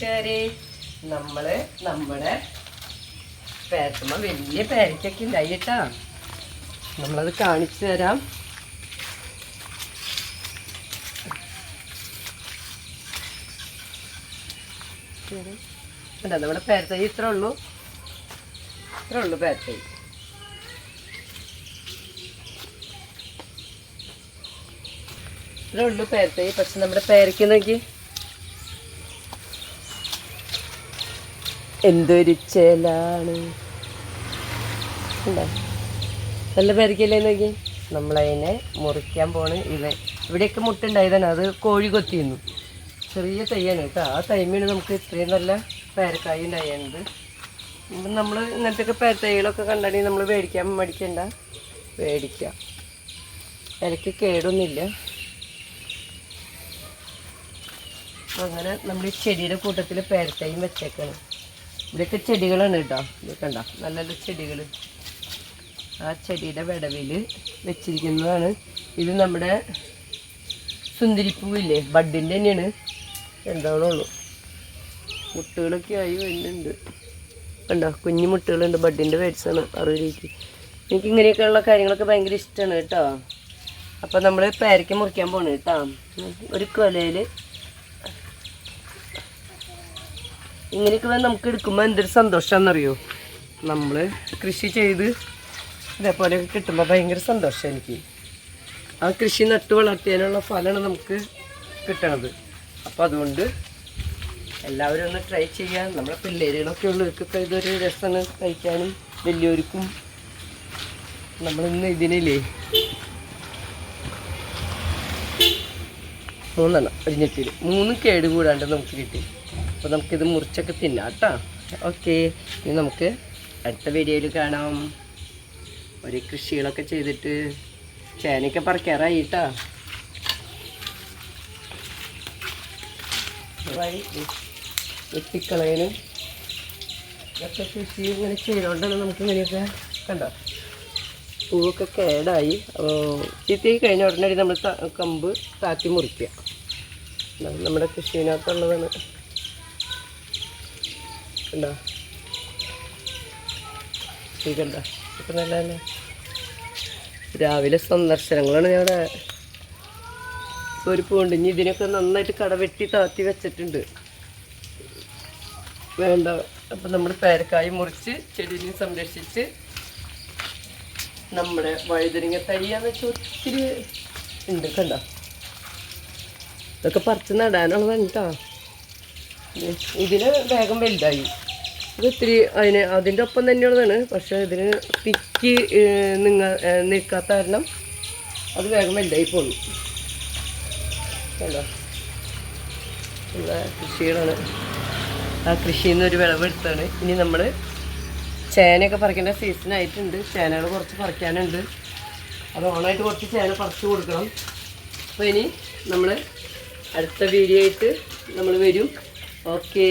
കൂട്ടുകാരെ നമ്മൾ നമ്മുടെ പേരത്തുമ്മ വലിയ പേരക്കൊക്കെ ഉണ്ടായി കേട്ടാ. നമ്മളത് കാണിച്ചു തരാം. നമ്മുടെ പേരത്തൈ ഇത്ര ഉള്ളൂ. ഇത്ര ഉള്ളൂ പേരത്തൈ. ഇത്ര ഉള്ളൂ പേരത്തൈ. പക്ഷെ നമ്മുടെ പേരയ്ക്ക് നോക്കി. എന്തൊരു ചേലാണ്. നല്ല പേരക്കല്ലേ നോക്കി? നമ്മളതിനെ മുറിക്കാൻ പോണ്. ഇവ ഇവിടെയൊക്കെ മുട്ടുണ്ടായതാണ്. അത് കോഴി കൊത്തിയിരുന്നു. ചെറിയ തൈയാണ് കേട്ടോ. ആ തൈമിന് നമുക്ക് ഇത്രയും നല്ല പേരക്കായി ഉണ്ടായത് നമ്മൾ ഇങ്ങനത്തെ പേരത്തൈകളൊക്കെ കണ്ടാണെങ്കിൽ നമ്മൾ മേടിക്കാൻ മടിക്കണ്ട. മേടിക്കാം. ഇലക്ക് കേടൊന്നുമില്ല. അങ്ങനെ നമ്മൾ ഈ ചെടിയുടെ കൂട്ടത്തിൽ പേരത്തൈയും വെച്ചേക്കാണ്. ഇവിടെയൊക്കെ ചെടികളാണ് കേട്ടോ. ഇതൊക്കെ ഉണ്ടോ നല്ല നല്ല ചെടികൾ ആ ചെടിയുടെ വിടവിൽ വെച്ചിരിക്കുന്നതാണ്. ഇത് നമ്മുടെ സുന്ദരിപ്പൂവില്ലേ? ബഡിന്റെ തന്നെയാണ്. എന്താണുള്ളൂ. മുട്ടുകളൊക്കെ ആയി വരുന്നുണ്ട്. കണ്ടോ? കുഞ്ഞു മുട്ടുകളുണ്ട്. ബഡിന്റെ വേഡ്സാണ് അറുപത് എനിക്ക് ഇങ്ങനെയൊക്കെയുള്ള കാര്യങ്ങളൊക്കെ ഭയങ്കര ഇഷ്ടമാണ് കേട്ടോ. അപ്പോൾ നമ്മൾ പേരയ്ക്ക് മുറിക്കാൻ പോണേ കേട്ടോ. ഒരു കൊലയിൽ ഇങ്ങനെയൊക്കെ നമുക്ക് എടുക്കുമ്പോൾ എന്തൊരു സന്തോഷമാണെന്നറിയോ നമ്മൾ കൃഷി ചെയ്ത് ഇതേപോലെയൊക്കെ കിട്ടുമ്പോൾ ഭയങ്കര സന്തോഷം എനിക്ക്. ആ കൃഷി നട്ട് വളർത്തിയതിനുള്ള ഫലമാണ് നമുക്ക് കിട്ടണത്. അപ്പോൾ അതുകൊണ്ട് എല്ലാവരും ഒന്ന് ട്രൈ ചെയ്യാൻ നമ്മുടെ പിള്ളേരുകളൊക്കെ ഉള്ളവർക്കൊക്കെ ഇതൊരു രസമാണ് കഴിക്കാനും. വലിയവർക്കും നമ്മളിന്ന് ഇതിനില്ലേ? മൂന്നെണ്ണം ഒരു മൂന്ന് കേട് കൂടാണ്ട് നമുക്ക് കിട്ടി. അപ്പോൾ നമുക്കിത് മുറിച്ചൊക്കെ തിന്നാം കേട്ടോ ഓക്കെ ഇനി നമുക്ക് അടുത്ത വീഡിയോയിൽ കാണാം. ഒരു കൃഷികളൊക്കെ ചെയ്തിട്ട് ചേനയൊക്കെ പറിക്കാറായി കേട്ടോ വെട്ടിക്കളയനും ഇതൊക്കെ കൃഷി ഇങ്ങനെ ചെയ്തുകൊണ്ടാണ് നമുക്ക് ഇങ്ങനെയൊക്കെ കണ്ടോ? പൂവൊക്കെ കേടായി. ചീത്തി കഴിഞ്ഞ ഉടനടി നമ്മൾ കമ്പ് താത്തി മുറിക്കുക. നമ്മുടെ കൃഷിനകത്തുള്ളതാണ്. കണ്ടോ? ഈ ഇപ്പം നല്ല തന്നെ രാവിലെ സന്ദർശനങ്ങളാണ് ഞങ്ങളുടെ ഒരു പൂണ്ട് ഇനി ഇതിനൊക്കെ നന്നായിട്ട് കട വെട്ടി താത്തി വെച്ചിട്ടുണ്ട്. വേണ്ട. അപ്പം നമ്മൾ പേരക്കായ് മുറിച്ച് ചെടിനെ സംരക്ഷിച്ച് നമ്മുടെ വഴുതനങ്ങ തയ്യാന്ന് വെച്ചാൽ ഒത്തിരി ഉണ്ട് കണ്ട? ഇതൊക്കെ പറിച്ച് നടാനുള്ളതാണ് കേട്ടോ ഇതിന് വേഗം വലുതായി. ഇത് ഇത്തിരി അതിന് അതിന്റെ ഒപ്പം തന്നെയുള്ളതാണ്. പക്ഷേ ഇതിന് പിക്ക് നിങ്ങൾ നിൽക്കാത്ത കാരണം അത് വേഗം വലുതായി പോകുന്നു കണ്ടോ? കൃഷികളാണ്. ആ കൃഷിയിൽ നിന്ന് ഒരു വിളവെടുത്താണ് ഇനി നമ്മൾ ചേനയൊക്കെ പറിക്കേണ്ട സീസൺ ആയിട്ടുണ്ട്. ചേനകൾ കുറച്ച് പറിക്കാനുണ്ട്. അത് ഓണായിട്ട് കുറച്ച് ചേന പറിച്ചു കൊടുക്കണം. അപ്പോൾ ഇനി നമ്മൾ അടുത്ത വീഡിയോ ആയിട്ട് നമ്മൾ വരും. ഓക്കേ